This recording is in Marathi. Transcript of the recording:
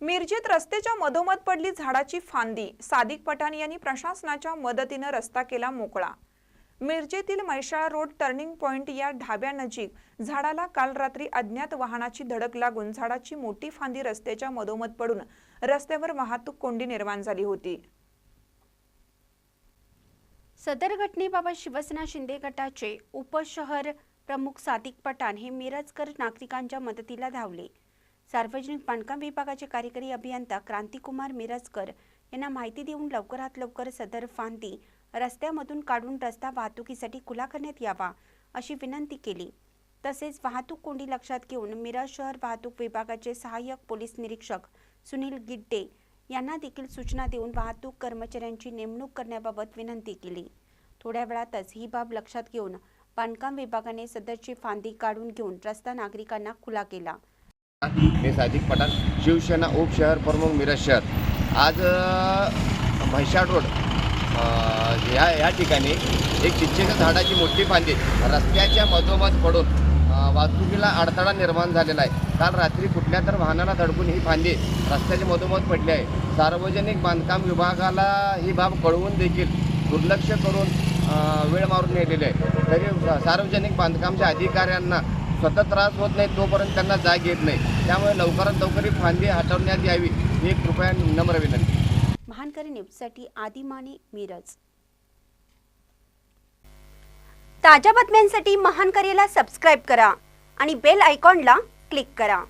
मिरजेत रस्त्याच्या मधोमध पडली झाडाची फांदी. सादिक पठाण यांनी प्रशासनाच्या मदतीनं रस्ता केला मोकळा. मिरजेतील मैशाळा रोड टर्निंग पॉइंट या ढाब्यानजीक झाडाला काल रात्री अज्ञात वाहनाची धडक लागून झाडाची मोठी फांदी रस्त्याच्या मधोमध पडून रस्त्यावर वाहतूक कोंडी निर्माण झाली होती. सदर घटनेबाबत शिवसेना शिंदे गटाचे उपशहर प्रमुख सादिक पठाण हे मिरजकर नागरिकांच्या मदतीला धावले. सार्वजनिक बांधकाम विभागाचे कार्यकारी अभियंता क्रांतिकुमार मिरजकर यांना माहिती देऊन लवकरात लवकर सदर फांदी रस्त्यामधून काढून रस्ता वाहतुकीसाठी खुला करण्यात यावा अशी विनंती केली. तसेच वाहतूक कोंडी लक्षात घेऊन मिरज शहर वाहतूक विभागाचे सहाय्यक पोलीस निरीक्षक सुनील गिड्डे यांना देखील सूचना देऊन वाहतूक कर्मचाऱ्यांची नेमणूक करण्याबाबत विनंती केली. थोड्या वेळातच ही बाब लक्षात घेऊन बांधकाम विभागाने सदरची फांदी काढून घेऊन रस्ता नागरिकांना खुला केला. मी सादिक पठाण शिवसेना उपशहर प्रमुख मिरज शहर. आज अ, म्हैसाळ रोड ह्या या ठिकाणी एक चिंचेच्या झाडाची मोठी फांदी रस्त्याच्या मधोमध पडून वाहतुकीला अडथळा निर्माण झालेला आहे. काल रात्री कुठल्या तर वाहनाला धडकून ही फांदी रस्त्याच्या मधोमध पडली आहे. सार्वजनिक बांधकाम विभागाला ही बाब कळवून देखील दुर्लक्ष करून वेळ मारून नेलेली आहे. तरी सार्वजनिक बांधकामच्या अधिकाऱ्यांना स्वतः त्रास होत नाही तोपर्यंत त्यांना जाग येत नाही. त्यामुळे लवकरात लवकर ही फांदी हटवण्यात यावी ही कृपया नम्र विनंती. महानकरी न्यूजसाठी आदिमाने मिरज. ताज्या बातम्यांसाठी महानकरीला सबस्क्राईब करा आणि बेल आयकॉनला क्लिक करा.